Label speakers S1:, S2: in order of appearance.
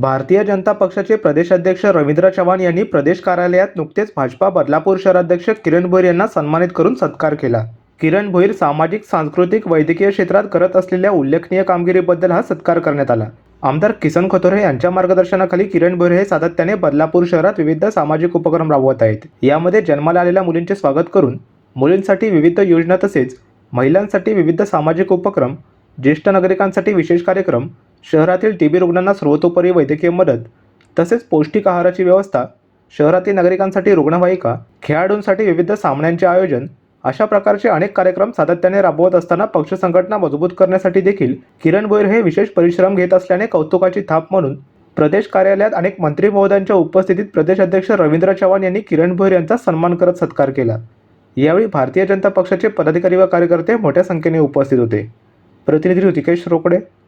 S1: भारतीय जनता पक्षाचे प्रदेशाध्यक्ष रवींद्र चव्हाण यांनी प्रदेश कार्यालयात नुकतेच भाजपा बदलापूर शहराध्यक्ष किरण भोईर यांना सन्मानित करून सत्कार केला. किरण भोईर सामाजिक सांस्कृतिक वैद्यकीय क्षेत्रात करत असलेल्या उल्लेखनीय कामगिरीबद्दल हा सत्कार करण्यात आला. आमदार किसन खतोरे यांच्या मार्गदर्शनाखाली किरण भोईर हे सातत्याने बदलापूर शहरात विविध सामाजिक उपक्रम राबवत आहेत. यामध्ये जन्माला आलेल्या मुलींचे स्वागत करून मुलींसाठी विविध योजना तसेच महिलांसाठी विविध सामाजिक उपक्रम ज्येष्ठ नागरिकांसाठी विशेष कार्यक्रम शहरातील टी बी रुग्णांना सर्वतोपरी वैद्यकीय मदत तसेच पौष्टिक आहाराची व्यवस्था शहरातील नागरिकांसाठी रुग्णवाहिका खेळाडूंसाठी विविध सामन्यांचे आयोजन अशा प्रकारचे अनेक कार्यक्रम सातत्याने राबवत असताना पक्ष संघटना मजबूत करण्यासाठी देखील किरण भोईर हे विशेष परिश्रम घेत असल्याने कौतुकाची थाप म्हणून प्रदेश कार्यालयात अनेक मंत्री महोदयांच्या उपस्थितीत प्रदेश अध्यक्ष रवींद्र चव्हाण यांनी किरण भोईर यांचा सन्मान करत सत्कार केला. यावेळी भारतीय जनता पक्षाचे पदाधिकारी व कार्यकर्ते मोठ्या संख्येने उपस्थित होते. प्रतिनिधी ऋतिकेश रोकडे